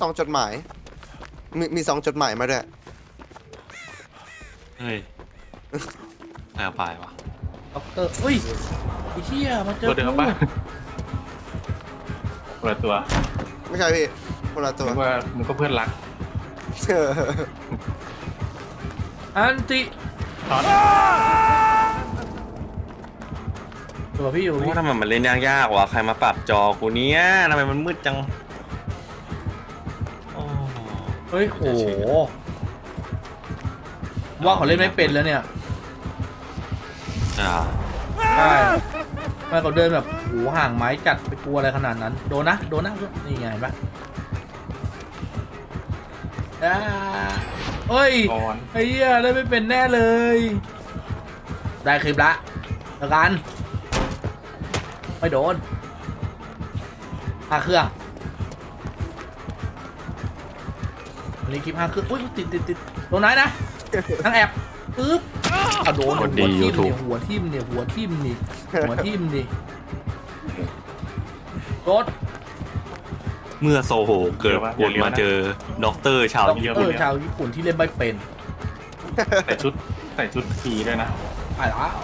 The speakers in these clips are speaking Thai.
สองจดหมาย มีมีสองจดหมายมาด้วยเฮ้ยแอบไปวะด็อกเตอร์อุ้ยไอ้เหี้ยมาเจอตัวเดิมกูปะคนละตัวไม่ใช่พี่คนละตัวนึกว่านึกว่าเพื่อนรักอันติตอนตัวพี่อยู่โอ้พี่ทำไมมันเล่นยากๆวะใครมาปรับจอกูเนี้ยทำไมมันมืดจังโอ้เฮ้ยโหว่าเขาเล่นไม่เป็นแล้วเนี่ยอ่าใช่ไม่เขาเดินแบบหูห่างไม้จัดไปกลัวอะไรขนาดนั้น โดนนะ โดนนะนี่ไงเห็นปะอ่าเฮ้ยก่อนไอ้เหี้ยได้ไม่เป็นแน่เลย ได้คลิปละแล้วกันไม่โดนห้าเครื่อง นนี้คลิปห้าเครื่องอุ้ยติดติดติดตรงไหนนะทั้งแอบปึ๊บอะโดนคนดีหัวทิ่ม YouTube เนี่ยหัวทิ่มเนี่ยหัวทิ่มนี่หัวทิ่มนี่รถเมื่อโซโหเกิดวนมาเจอด็อกเตอร์ชาวด็อกญี่เตอปุ่นร์ชาวญี่ปุ่นที่เล่นไม่เป็นใส่ชุดใส่ชุดขี่ด้วยนะไปแล้ว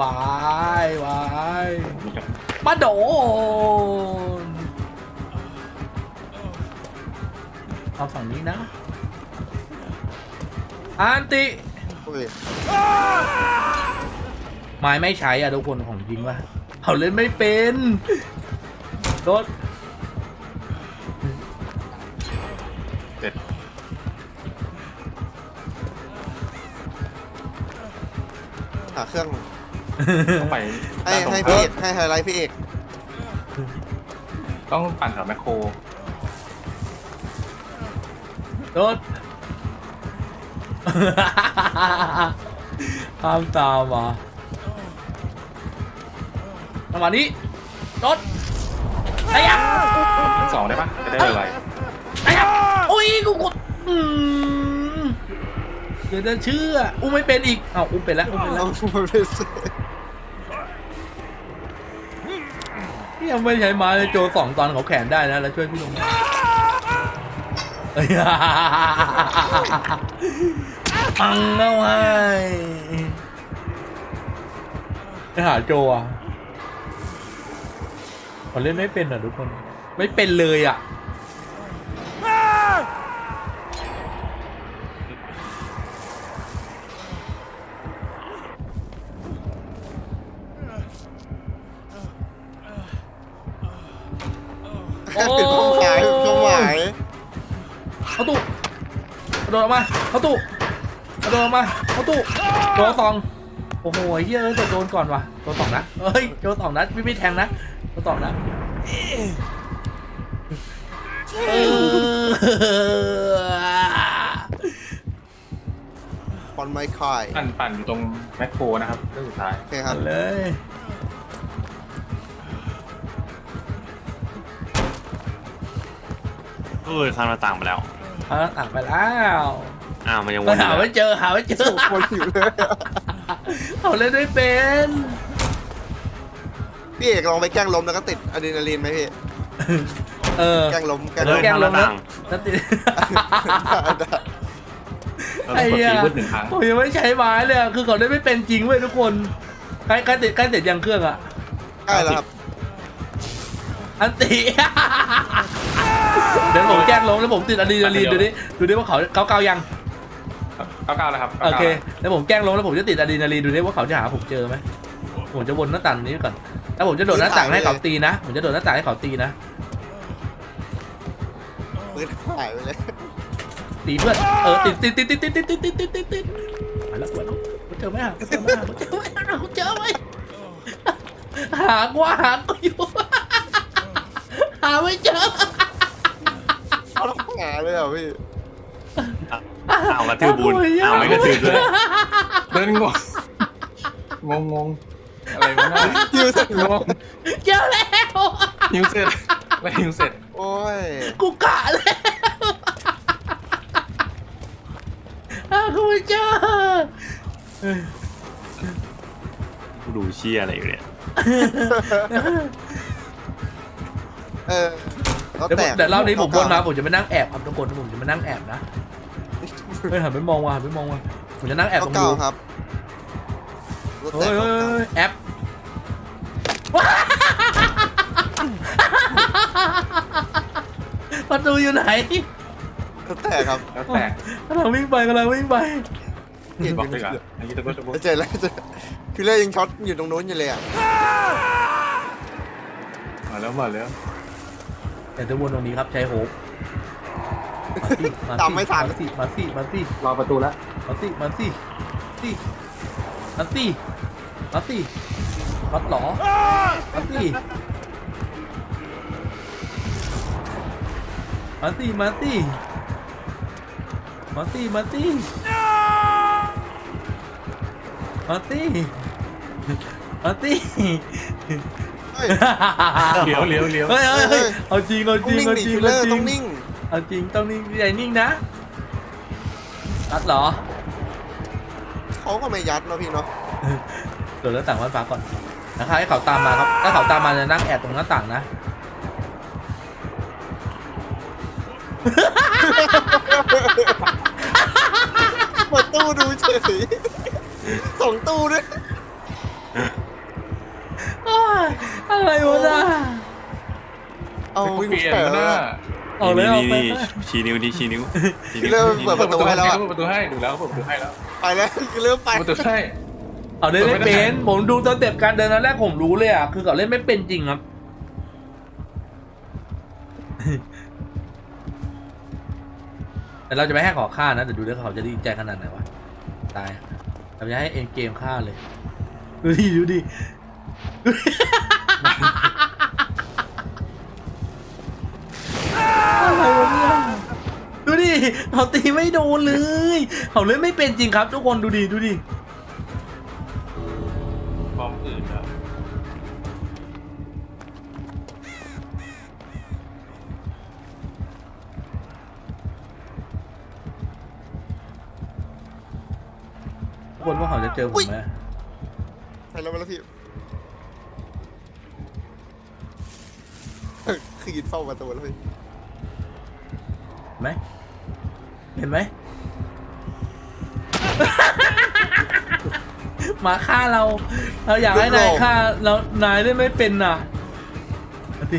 วายวาย มีกับมาโดนเอาฝั่งนี้นะ อันติโอ้ยไม้ไม่ใช้อะทุกคนของจริงว่ะเขาเล่นไม่เป็นรถเสร็จหาเครื่อง ต้องไปให้ด้านตรงให้พี่เอกให้ไฮไลท์พี่เอกต้องปั่นแถวแมคโครรถห้ามตามมาจังหวะนี้รถไอ้ยักษ์ทั้งสองได้ปะจะได้อะไรไอ้ยักษ์อุ้ยกูกดอืมเดี๋ยวจะเชื่อ อุ้มไม่เป็นอีกอ้าวอุ้มเป็นแล้วอุ้มเป็นแล้เราวไม่ได้เสร็จ ยังไม่ใช้ไม้เลยโจสองตอนเขาแขนได้นะแล้วช่วยพี่ลงปังแล้วไงไปหาโจอะเขาเล่นไม่เป็นอะทุกคน ไม่เป็นเลยอะ ปิดเป้าหมายปิดเป้าหมายเข้าตู้กระโดดออกมาเข้าตู้กระโดดออกมาเข้าตู้โดนสองโอ้โหเฮ้ยแต่โดนก่อนว่ะโดนสองนะเฮ้ยโดนสองนะไม่ไม่แทงนะโดนสองนะเออบอลไม้คายปั่นปั่นอยู่ตรงแมคโครนะครับเรื่องสุดท้ายโอเคครับเลย เอ้ยข้ามหน้าต่างไปแล้ว เอาต่างไปแล้วอ้าวมันยังวไปนอยู่หาเลไม่ยเจอหาไม่เจอสุกคนอยู่เลยเขาเล่นไม่เป็นพี่เอกลองไปแกล้งล้มแล้วก็ติดอะดรีนาลีนไหมพี่ เออ แกล้งล้มแกล้งเฮ้ล้ยมแกล้งข้ามหลน้างต่างแล้วติดเราต้องกดไอ้เหี้ยทีพืดหนึ่งครั้งผมยังไม่ใช้ไม้เลยอะคือเขาได้ไม่เป็นจริงเว้ยทุกคนใกล้ใกล้ติดใกล้ติดยังเครื่องอะใกล้แล้วครับอันติ เดี๋ยวผมแกล้งลงแล้วผมติดอะดรีนาลีนดูดิดูดิว่าเขาเขาเกายังเก้าเก้าแล้วครับโอเค99แล้วผมแกล้งลงแล้วผมจะติดอะดรีนาลีนดูดิว่าเขาจะหาผมเจอไหมผมจะวนหน้าต่างนี้ก่อนแล้วผมจะโดดหน้าต่างให้เขาตีนะผมจะโดดหน้าต่างให้เขาตีนะปืนหายไปเลยตีเพื่อนเออติดติดติดติดติดติดติดติดติดติดติดมาแล้วมาแล้วเจอไหมหาเจอไหมหาเจอไหมหาเจอไหมหากว่าหาก็อยู่หาไม่เจอ เอาแล้วหาเลยเหรอพี่อ้าวกระทืบบุญอ้าวไม่กระทืบด้วยเดินงงงงงงอะไรวะเนี่ยยิวเสร็จงงเจอแล้วหิวเสร็จแล้วหิวเสร็จ โอ้ยกูกะแล้วหากูไม่เจอดูเชี่ยอะไรอยู่เนี่ยเออ แล้วเดี๋ยวแต่เดี๋ยวรอบนี้ผมบนมาเก่ผมจะมานั่งแอบครับทุกคนผมจะมานั่งแอบนะเฮ้ยหันไปมองว่ะหันไปมองว่ะผมจะนั่งแอบตรงเก่ารูๆครับรถเฮ้แต่ยเฮ้ยเก่าเฮ้ยแอปประตูอยู่ไหนๆรถแต่ครับแล้วแต่กำลังวิ่งไปกำลังวิ่งไปเห็นบออกยู่ดีกว่าอันนี้ตะโกนตะโกนเจอแล้วเจอพี่เล่ยังช็อตอยู่ตรงนู้นอยู่เลยอะมาแล้วมาแล้ว แต่จะวนตรงนี้ครับใช้โฮปมาสิตามไม่ทัน มาสิมาสิมาสิรอประตูแล้วมาสิมาสิสิมาสิมาสิมาหรอมาสิมาสิมาสิมาสิมาสิมาสิมาสิ เฮ้ย เลี้ยวเลี้ยวเลี้ยวเฮ้ยเฮ้ยเฮ้ยเอาจริงเอาต้อจงริงนิ่งเอาดิจริงคิลเลอเอาร์จริต้องงนิ่ง เอาจริงต้องนิ่งใหญ่นิ่งนะตัดเหรอเขาก็ไม่ยัดเนาะพี่เนาะโดดหน้าต่างวันฟ้าก่อนนะครับให้เขาตามมาครับถ้าเขาตามมาจะนั่งแอบตรงหน้าต่างนะ เปิดตู้ดูเฉยสองตู้ด้วย อ้ายอะไรวะน่ะเอาวิ่งเปลี่ยนแฉมาหน้าเอาเลยเอานี่ไปนี่ชี้นิ้วดิชี้นิ้วชี้คิลนิ้วเลอร์ชี้เปิดนิ้วประตูให้แล้วอะเปิดประตูให้ดูแล้วเปิดประตูให้แล้วไปแล้วคิลเลอร์ไปเปิดประตูให้ เอาเล่นไม่เป็นผมดูตอนเต็ปการเดินนันแรกผมรู้เลยอะคือเขาเล่นไม่เป็นจริงครับแต่เราจะไม่ให้ขอฆ่านะแต่ดูด้วยเขาจะดีใจขนาดไหนวะตายเราจะให้เอ็นเกมฆ่าเลย ดูดิดูดิ เขาตีไม่โดนเลย เขาเล่นไม่เป็นจริงครับทุกคนดูดิดูดิบอมอื่นแล้วคนว่าเขาจะเจอผมไหมใช่แล้วมาแล้วพี่คือยืนเฝ้าประตูแล้วพี่ไหม เห็นไหมมาฆ่าเรา เราอยากให้นายฆ่าเรานายได้ไม่เป็นน่ะเอาสิ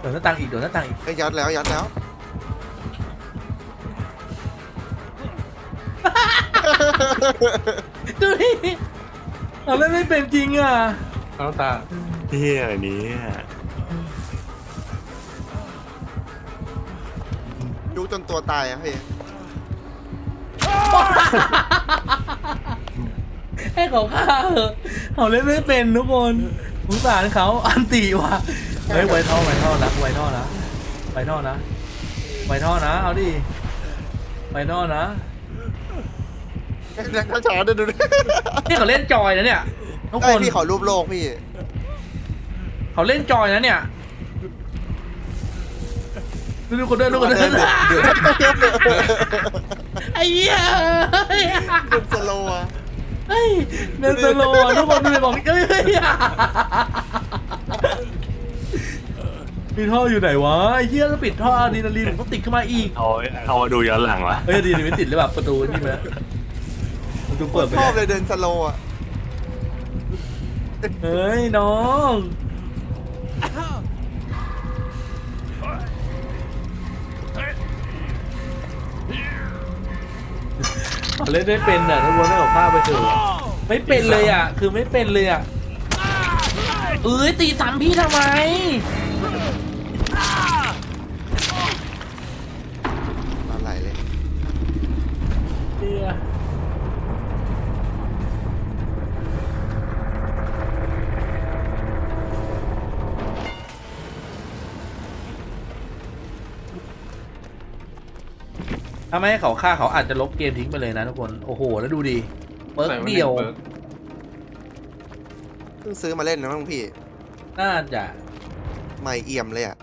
โดนหน้าต่างอีกโดนหน้าต่างอีก ก็ยัดแล้วยัดแล้ว ดูดิเราเล่นไม่เป็นจริงอะแล้วตาเฮียอะไรเนี่ย ยุจนตัวตายอะพี่ให้เขาฆ่าเถอะเขาเล่นไม่เป็นทุกคนสงสารเขาอันตีว่ะเฮ้ยไวท่อไวท่อนะไวท่อนะไวท่อนะไวท่อนะ เอาดิไวท่อนะนักช้าๆดูดูนี่เขาเล่นจอยนะเนี่ยทุกไอ้คนพี่เขารูปโลกพี่ เขาเล่นจอยนะเนี่ย ดูดูคนเดินดูคนเดินเดือดเดือดไอ้เหี้ยเฮ้ยเดือดสโลว์อะเฮ้ยเดินสโลว์อะทุกคนดูในบอกเฮ้ยเฮ้ยมีท่ออยู่ไหนวะไอ้เหี้ยแล้วปิดท่ออะดรีนาลีนผมต้องติดขึ้นมาอีก เอาเอามาดูย้อนหลังวะเฮ้ยอะดรีนาลีนไม่ติดหรือเปล่าประตูนี่ไหมประตูเปิดไปชอบแล้วเลยเดินสโลว์อะเฮ้ยน้อง เล่นไม่เป็นอะทั้งวันไม่เอาฆ่าไปเถอะไม่เป็นเลยอะ คือไม่เป็นเลยอะเอ้ยตีสามพี่ทำไม ถ้าไม่ให้เขาฆ่าเขาอาจจะลบเกมทิ้งไปเลยนะทุกคน โอ้โห แล้วดูดิเปิร์กใส่ไว้ในเดียวปิร์กเพิ่งซื้อมาเล่นนะมั้งพี่ น่าจะใหม่เอี่ยมเลยอะ